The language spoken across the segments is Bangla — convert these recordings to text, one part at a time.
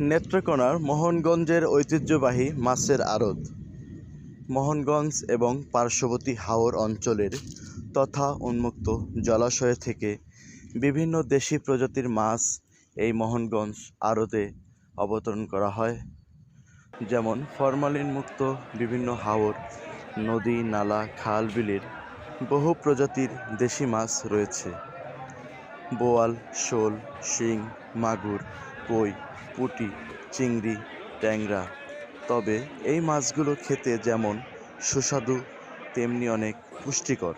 নেত্রকোনার মোহনগঞ্জের ঐতিহ্যবাহী মাছের আড়ত। মোহনগঞ্জ এবং পার্শ্ববর্তী হাওর অঞ্চলের তথা উন্মুক্ত জলাশয় থেকে বিভিন্ন দেশি প্রজাতির মাছ এই মোহনগঞ্জ আড়তে অবতরণ করা হয়। যেমন ফরমালিন মুক্ত বিভিন্ন হাওর, নদী, নালা, খাল, বিলের বহু প্রজাতির দেশি মাছ রয়েছে। বোয়াল, শোল, শিং, মাগুর কই, পুঁটি, চিংড়ি, ট্যাংরা। তবে এই মাছগুলো খেতে যেমন সুস্বাদু, তেমনি অনেক পুষ্টিকর।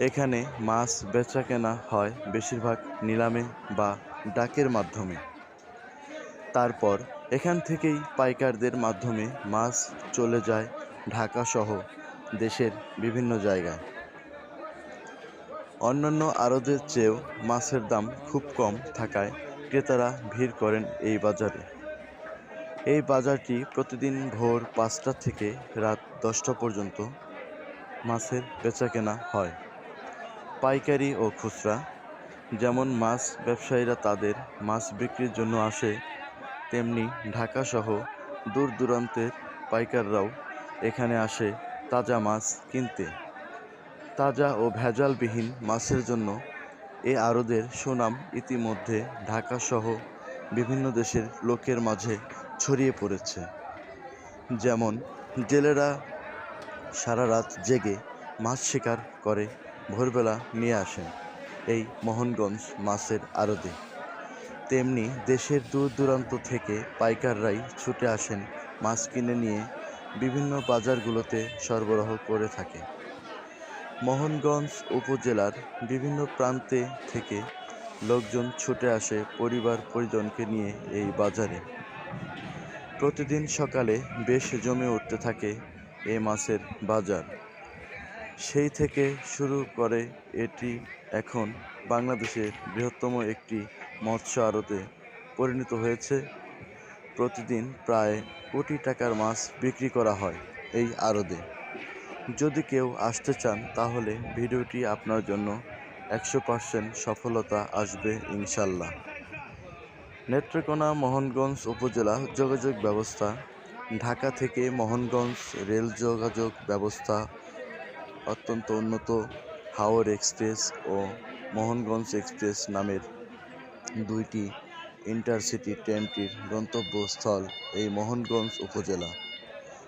এখানে মাছ বেচা কেনা হয় বেশিরভাগ নিলামে বা ডাকের মাধ্যমে। তারপর এখান থেকেই পাইকারদের মাধ্যমে মাছ চলে যায় ঢাকা সহ দেশের বিভিন্ন জায়গায়। অন্যান্য আড়তের চেয়েও মাছের দাম খুব কম থাকায় ক্রেতারা ভিড় করেন এই বাজারে। এই বাজারটি প্রতিদিন ভোর পাঁচটা থেকে রাত দশটা পর্যন্ত মাছের বেচাকেনা হয়। পাইকারি ও খুচরা, যেমন মাছ ব্যবসায়ীরা তাদের মাছ বিক্রির জন্য আসে, তেমনি ঢাকাসহ দূর দূরান্তের পাইকাররাও এখানে আসে তাজা মাছ কিনতে। তাজা ও ভেজালবিহীন মাছের জন্য এ আড়তের সুনাম ইতিমধ্যে ঢাকাসহ বিভিন্ন দেশের লোকের মাঝে ছড়িয়ে পড়েছে। যেমন, জেলেরা সারা রাত জেগে মাছ শিকার করে, ভোরবেলা নিয়ে আসেন এই মোহনগঞ্জ মাছের আড়তে তেমনি দেশের দূর দূরান্ত থেকে পাইকাররাই ছুটে আসেন মাছ কিনে নিয়ে বিভিন্ন বাজারগুলোতে সরবরাহ করে থাকে। মোহনগঞ্জ উপজেলার বিভিন্ন প্রান্তে থেকে লোকজন ছুটে আসে পরিবার পরিজনকে নিয়ে এই বাজারে। প্রতিদিন সকালে বেশ জমে উঠতে থাকে এ মাছের বাজার। সেই থেকে শুরু করে এটি এখন বাংলাদেশের বৃহত্তম একটি মৎস্য আড়তে পরিণত হয়েছে। প্রতিদিন প্রায় কোটি টাকার মাছ বিক্রি করা হয় এই আড়তে। যদি কেউ আসতে চান, তাহলে ভিডিওটি আপনার জন্য একশো পার্সেন্ট সফলতা আসবে ইনশাল্লাহ নেত্রকোনা মোহনগঞ্জ উপজেলা যোগাযোগ ব্যবস্থা, ঢাকা থেকে মোহনগঞ্জ রেল যোগাযোগ ব্যবস্থা, অত্যন্ত উন্নত হাওর এক্সপ্রেস ও মোহনগঞ্জ এক্সপ্রেস নামের দুইটি ইন্টারসিটি ট্রেনটির গন্তব্যস্থল এই মোহনগঞ্জ উপজেলা।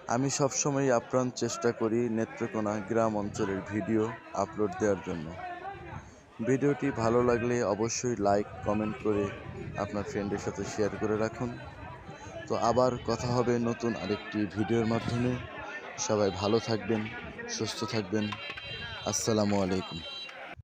আমি সবসময় আপ্রাণ চেষ্টা করি নেত্রকোনা গ্রাম অঞ্চলের ভিডিও আপলোড দেওয়ার জন্য। ভিডিওটি ভালো লাগলে অবশ্যই লাইক, কমেন্ট করে আপনার ফ্রেন্ডের সাথে শেয়ার করে রাখুন। তো আবার কথা হবে নতুন আরেকটি ভিডিওর মাধ্যমে। সবাই ভালো থাকবেন, সুস্থ থাকবেন। আসসালামু আলাইকুম।